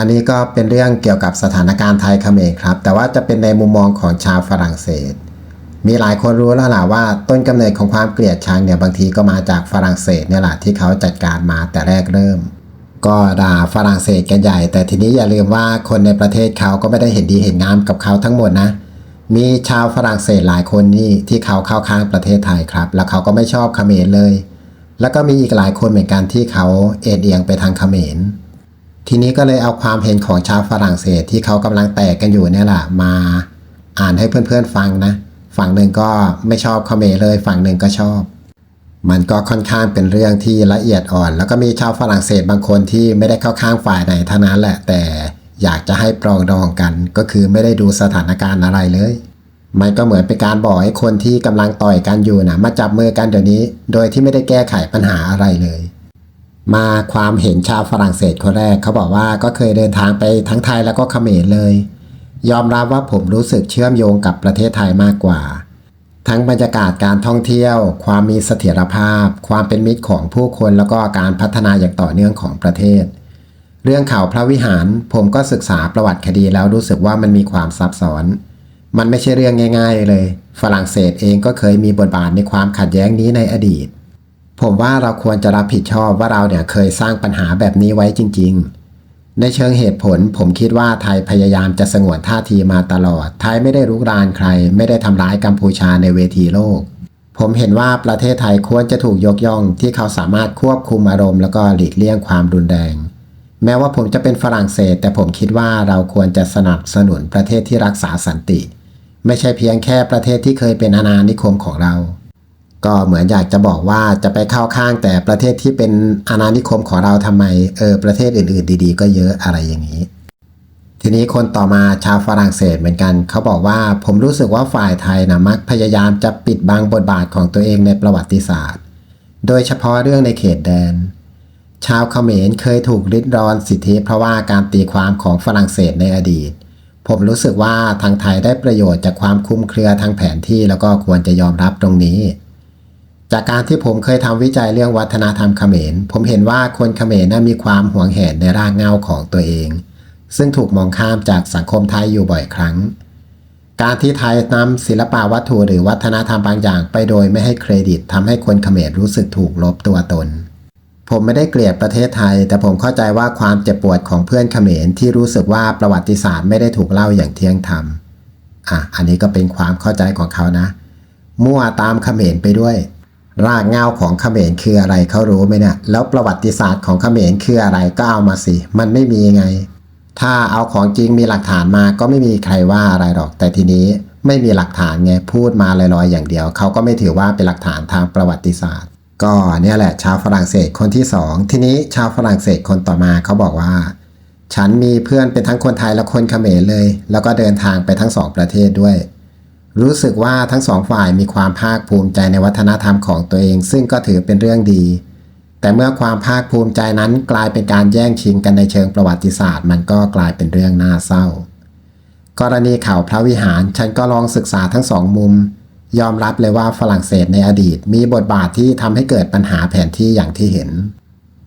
อันนี้ก็เป็นเรื่องเกี่ยวกับสถานการณ์ไทยเขมรครับ แต่ว่าจะเป็นในมุมมองของชาวฝรั่งเศส มีหลายคนรู้แล้วล่ะว่าต้นกำเนิดของความเกลียดชังเนี่ยบางทีก็มาจากฝรั่งเศสเนี่ยแหละที่เขาจัดการมาแต่แรกเริ่ม ก็ด่าฝรั่งเศสกันใหญ่ แต่ทีนี้อย่าลืมว่าคนในประเทศเขาก็ไม่ได้เห็นดีเห็นงามกับเขาทั้งหมดนะ มีชาวฝรั่งเศสหลายคนนี่ที่เขาเข้าข้างประเทศไทยครับ แล้วเขาก็ไม่ชอบเขมรเลย แล้วก็มีอีกหลายคนเหมือนกันที่เขาเอ็นเอียงไปทางเขมร ทีนี้ก็เลยเอาความเห็นของชาวฝรั่งเศสที่เขากำลังแตกกันอยู่เนี่ยแหละมาอ่านให้เพื่อนๆฟังนะ ฝั่งหนึ่งก็ไม่ชอบเขมเลย ฝั่งหนึ่งก็ชอบ มันก็ค่อนข้างเป็นเรื่องที่ละเอียดอ่อน แล้วก็มีชาวฝรั่งเศสบางคนที่ไม่ได้เข้าข้างฝ่ายไหนเท่านั้นแหละแต่อยากจะให้ปรองดองกัน ก็คือไม่ได้ดูสถานการณ์อะไรเลย มันก็เหมือนเป็นการบอกให้คนที่กำลังต่อยกันอยู่นะมาจับมือกันเดี๋ยวนี้ โดยที่ไม่ได้แก้ไขปัญหาอะไรเลย มาความเห็นชาวฝรั่งเศสคนแรก เขาบอกว่าก็เคยเดินทางไปทั้งไทยแล้วก็เขมรเลย ยอมรับว่าผมรู้สึกเชื่อมโยงกับประเทศไทยมากกว่า ทั้งบรรยากาศการท่องเที่ยว ความมีเสถียรภาพ ความเป็นมิตรของผู้คนแล้วก็การพัฒนาอย่างต่อเนื่องของประเทศ เรื่องข่าวพระวิหาร ผมก็ศึกษาประวัติคดีแล้วรู้สึกว่ามันมีความซับซ้อน มันไม่ใช่เรื่องง่าย ๆ เลย ฝรั่งเศสเองก็เคยมีบทบาทในความขัดแย้งนี้ในอดีต ผมว่าเราควรจะรับผิดชอบว่าเราเนี่ยเคยสร้างปัญหาแบบนี้ไว้จริง ๆ ในเชิงเหตุผลผมคิดว่าไทยพยายามจะสงวนท่าทีมาตลอด ไทยไม่ได้รุกรานใคร ไม่ได้ทำร้ายกัมพูชาในเวทีโลก ผมเห็นว่าประเทศไทยควรจะถูกยกย่องที่เขาสามารถควบคุมอารมณ์ แล้วก็หลีกเลี่ยงความรุนแรง แม้ว่าผมจะเป็นฝรั่งเศส แต่ผมคิดว่าเราควรจะสนับสนุนประเทศที่รักษาสันติ ไม่ใช่เพียงแค่ประเทศที่เคยเป็นอาณานิคมของเรา ก็เหมือนอยากจะบอกว่าจะไปเข้าข้างแต่ประเทศที่เป็นอาณานิคมของเราทำไมเออประเทศอื่นๆ ดีๆ ก็เยอะอะไรอย่างนี้ ทีนี้คนต่อมาชาวฝรั่งเศสเหมือนกัน เขาบอกว่าผมรู้สึกว่าฝ่ายไทยนะมักพยายามจะปิดบังบทบาทของตัวเองในประวัติศาสตร์ โดยเฉพาะเรื่องในเขตแดน ชาวเขมรเคยถูกริดรอนสิทธิเพราะว่าการตีความของฝรั่งเศสในอดีตผมรู้สึกว่าทางไทยได้ประโยชน์จากความคลุมเครือทางแผนที่แล้วก็ควรจะยอมรับตรงนี้ จากการที่ผมเคยทำวิจัยเรื่องวัฒนธรรมเขมร ผมเห็นว่าคนเขมรนั้นมีความหวงแหนในรากเหง้าของตัวเอง ซึ่งถูกมองข้ามจากสังคมไทยอยู่บ่อยครั้ง การที่ไทยนำศิลปะวัตถุหรือวัฒนธรรมบางอย่างไปโดยไม่ให้เครดิตทำให้คนเขมรรู้สึกถูกลบตัวตน ผมไม่ได้เกลียดประเทศไทย แต่ผมเข้าใจว่าความเจ็บปวดของเพื่อนเขมรที่รู้สึกว่าประวัติศาสตร์ไม่ได้ถูกเล่าอย่างเที่ยงธรรมอะอันนี้ก็เป็นความเข้าใจของเขานะ มั่วตามเขมรไปด้วย รากเงาของเขมรคืออะไรเขารู้ไหมเนี่ยแล้วประวัติศาสตร์ของเขมรคืออะไรก็เอามาสิ มันไม่มีไง ถ้าเอาของจริงมีหลักฐานมาก็ไม่มีใครว่าอะไรหรอก แต่ทีนี้ไม่มีหลักฐานไงพูดมาลอยๆอย่างเดียว เขาก็ไม่ถือว่าเป็นหลักฐานทางประวัติศาสตร์ ก็เนี่ยแหละชาวฝรั่งเศสคนที่สองทีนี้ชาวฝรั่งเศสคนต่อมาเขาบอกว่า ฉันมีเพื่อนเป็นทั้งคนไทยและคนเขมรเลย แล้วก็เดินทางไปทั้งสองประเทศด้วย รู้สึกว่าทั้งสองฝ่ายมีความภาคภูมิใจในวัฒนธรรมของตัวเอง ซึ่งก็ถือเป็นเรื่องดี แต่เมื่อความภาคภูมิใจนั้นกลายเป็นการแย่งชิงกันในเชิงประวัติศาสตร์ มันก็กลายเป็นเรื่องน่าเศร้า กรณีเข่าพระวิหารฉันก็ลองศึกษาทั้งสองมุม ยอมรับเลยว่าฝรั่งเศสในอดีต มีบทบาทที่ทำให้เกิดปัญหาแผนที่อย่างที่เห็น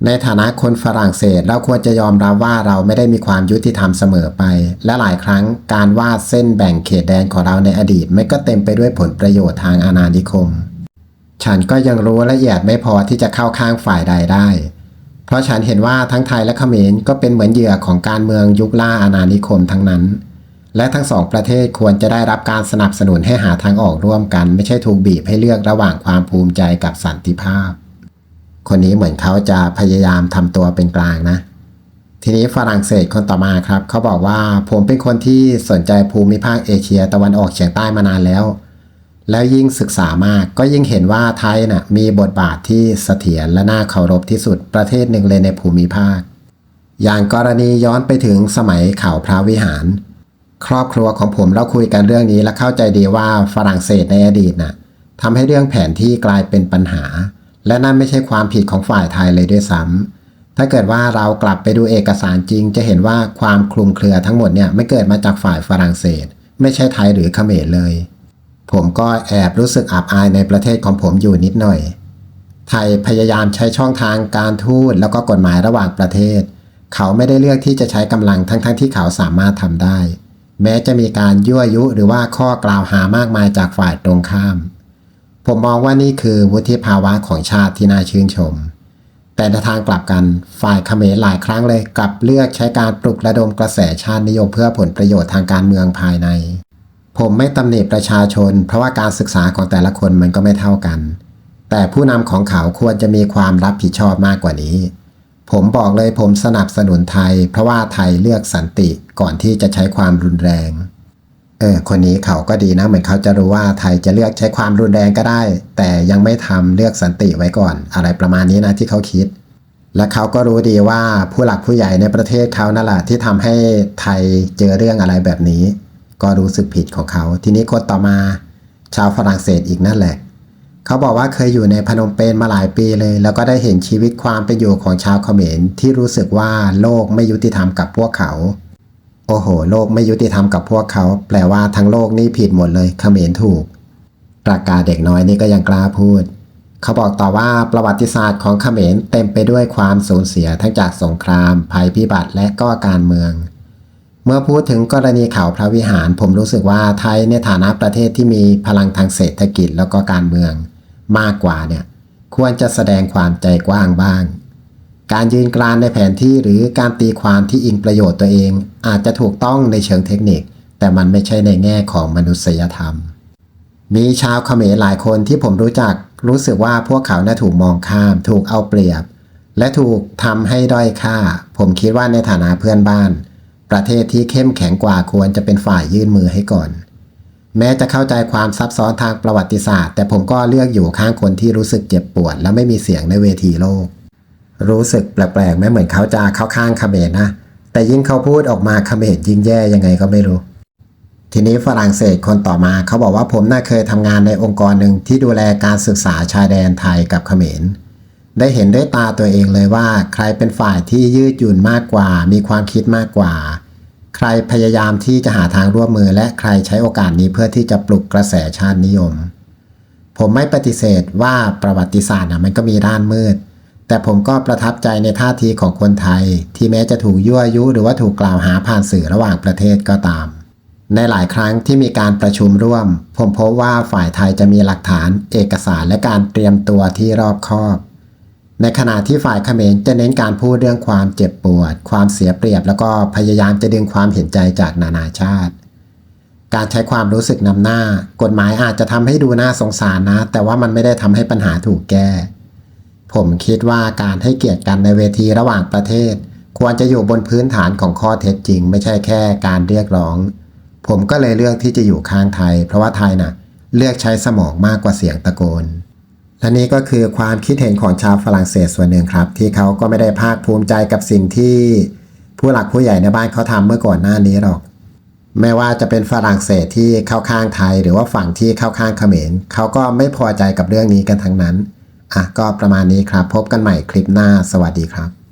ในฐานะคนฝรั่งเศสเราควรจะยอมรับว่าเราไม่ได้มีความยุติธรรมเสมอไป และหลายครั้งการวาดเส้นแบ่งเขตแดนของเราในอดีตไม่ก็เต็มไปด้วยผลประโยชน์ทางอาณานิคม ฉันก็ยังรู้ละเอียดไม่พอที่จะเข้าข้างฝ่ายใดได้ เพราะฉันเห็นว่าทั้งไทยและเขมรก็เป็นเหมือนเหยื่อของการเมืองยุคล่าอาณานิคมทั้งนั้น และทั้งสองประเทศควรจะได้รับการสนับสนุนให้หาทางออกร่วมกัน ไม่ใช่ถูกบีบให้เลือกระหว่างความภูมิใจกับสันติภาพ คนนี้เหมือนเขาจะพยายามทำตัวเป็นกลางนะ ทีนี้ฝรั่งเศสคนต่อมาครับ เขาบอกว่าผมเป็นคนที่สนใจภูมิภาคเอเชียตะวันออกเฉียงใต้มานานแล้ว แล้วยิ่งศึกษามากก็ยิ่งเห็นว่าไทยน่ะมีบทบาทที่เสถียรและน่าเคารพที่สุดประเทศหนึ่งเลยในภูมิภาค อย่างกรณีย้อนไปถึงสมัยข่าวพระวิหาร ครอบครัวของผมเราคุยกันเรื่องนี้และเข้าใจดีว่าฝรั่งเศสในอดีตน่ะทำให้เรื่องแผนที่กลายเป็นปัญหา และนั่นไม่ใช่ความผิดของฝ่ายไทยเลยด้วยซ้ำถ้าเกิดว่าเรากลับไปดูเอกสารจริง จะเห็นว่าความคลุมเครือทั้งหมดเนี่ยไม่เกิดมาจากฝ่ายฝรั่งเศส ไม่ใช่ไทยหรือเขมรเลย ผมก็แอบรู้สึกอับอายในประเทศของผมอยู่นิดหน่อย ไทยพยายามใช้ช่องทางการทูตแล้วก็กฎหมายระหว่างประเทศ เขาไม่ได้เลือกที่จะใช้กำลังทั้งๆทที่เขาสามารถทำได้ แม้จะมีการยั่วยุหรือว่าข้อกล่าวหามากมายจากฝ่ายตรงข้าม ผมมองว่านี่คือวุฒิภาวะของชาติที่น่าชื่นชม แต่ในทางกลับกันฝ่ายเขมรหลายครั้งเลยกลับเลือกใช้การปลุกระดมกระแสชาตินิยมเพื่อผลประโยชน์ทางการเมืองภายใน ผมไม่ตำหนิประชาชน เพราะว่าการศึกษาของแต่ละคนมันก็ไม่เท่ากัน แต่ผู้นำของเขาควรจะมีความรับผิดชอบมากกว่านี้ ผมบอกเลยผมสนับสนุนไทย เพราะว่าไทยเลือกสันติก่อนที่จะใช้ความรุนแรง เออคนนี้เขาก็ดีนะ เหมือนเขาจะรู้ว่าไทยจะเลือกใช้ความรุนแรงก็ได้ แต่ยังไม่ทำเลือกสันติไว้ก่อน อะไรประมาณนี้นะที่เขาคิด และเขาก็รู้ดีว่าผู้หลักผู้ใหญ่ในประเทศเขานั่นแหละที่ทำให้ไทยเจอเรื่องอะไรแบบนี้ ก็รู้สึกผิดของเขา ทีนี้คนต่อมาชาวฝรั่งเศสอีกนั่นแหละ เขาบอกว่าเคยอยู่ในพนมเปญมาหลายปีเลย แล้วก็ได้เห็นชีวิตความเป็นอยู่ของชาวเขมรที่รู้สึกว่าโลกไม่ยุติธรรมกับพวกเขา โอ้โห โลกไม่ยุติธรรมกับพวกเขา แปลว่าทั้งโลกนี่ผิดหมดเลยเขมรถูกปรากาเด็กน้อยนี่ก็ยังกล้าพูด เขาบอกต่อว่าประวัติศาสตร์ของเขมรเต็มไปด้วยความสูญเสียทั้งจากสงคราม ภัยพิบัติและก็การเมือง เมื่อพูดถึงกรณีเขาพระวิหาร ผมรู้สึกว่าไทยในฐานะประเทศที่มีพลังทางเศรษฐกิจแล้วก็การเมือง มากกว่าเนี่ยควรจะแสดงความใจกว้างบ้าง การยืนกรานในแผนที่หรือการตีความที่อิงประโยชน์ตัวเอง อาจจะถูกต้องในเชิงเทคนิค แต่มันไม่ใช่ในแง่ของมนุษยธรรม มีชาวเขมรหลายคนที่ผมรู้จักรู้สึกว่าพวกเขาน่าถูกมองข้าม ถูกเอาเปรียบ และถูกทำให้ด้อยค่า ผมคิดว่าในฐานะเพื่อนบ้าน ประเทศที่เข้มแข็งกว่าควรจะเป็นฝ่ายยื่นมือให้ก่อน แม้จะเข้าใจความซับซ้อนทางประวัติศาสตร์ แต่ผมก็เลือกอยู่ข้างคนที่รู้สึกเจ็บปวด และไม่มีเสียงในเวทีโลก รู้สึกแปลกๆไม่เหมือนเขาจะเข้าข้างเขมรนะ แต่ยิ่งเขาพูดออกมาเขมรยิ่งแย่ยังไงก็ไม่รู้ ทีนี้ฝรั่งเศสคนต่อมาเขาบอกว่าผมน่าเคยทำงานในองค์กรหนึ่งที่ดูแลการศึกษาชายแดนไทยกับเขมร ได้เห็นด้วยตาตัวเองเลยว่า ใครเป็นฝ่ายที่ยืดหยุ่นมากกว่า มีความคิดมากกว่า ใครพยายามที่จะหาทางร่วมมือ และใครใช้โอกาสนี้เพื่อที่จะปลุกกระแสชาตินิยม ผมไม่ปฏิเสธว่าประวัติศาสตร์นะมันก็มีด้านมืด แต่ผมก็ประทับใจในท่าทีของคนไทย ที่แม้จะถูกยั่วยุหรือว่าถูกกล่าวหาผ่านสื่อระหว่างประเทศก็ตาม ในหลายครั้งที่มีการประชุมร่วม ผมพบว่าฝ่ายไทยจะมีหลักฐาน เอกสารและการเตรียมตัวที่รอบคอบในขณะที่ฝ่ายเขมรจะเน้นการพูดเรื่องความเจ็บปวด ความเสียเปรียบ แล้วก็พยายามจะดึงความเห็นใจจากนานาชาติ การใช้ความรู้สึกนำหน้า กฎหมายอาจจะทำให้ดูน่าสงสารนะ แต่ว่ามันไม่ได้ทำให้ปัญหาถูกแก้ ผมคิดว่าการให้เกียรติกันในเวทีระหว่างประเทศ ควรจะอยู่บนพื้นฐานของข้อเท็จจริง ไม่ใช่แค่การเรียกร้อง ผมก็เลยเลือกที่จะอยู่ข้างไทย เพราะว่าไทยน่ะ เลือกใช้สมองมากกว่าเสียงตะโกนและนี่ก็คือความคิดเห็นของชาวฝรั่งเศสส่วนหนึ่งครับ ที่เขาก็ไม่ได้ภาคภูมิใจกับสิ่งที่ ผู้หลักผู้ใหญ่ในบ้านเขาทำเมื่อก่อนหน้านี้หรอกไม่ว่าจะเป็นฝรั่งเศสที่เข้าข้างไทย หรือว่าฝั่งที่เข้าข้างเขมรเขาก็ไม่พอใจกับเรื่องนี้กันทั้งนั้น อะก็ประมาณนี้ครับ พบกันใหม่คลิปหน้าสวัสดีครับ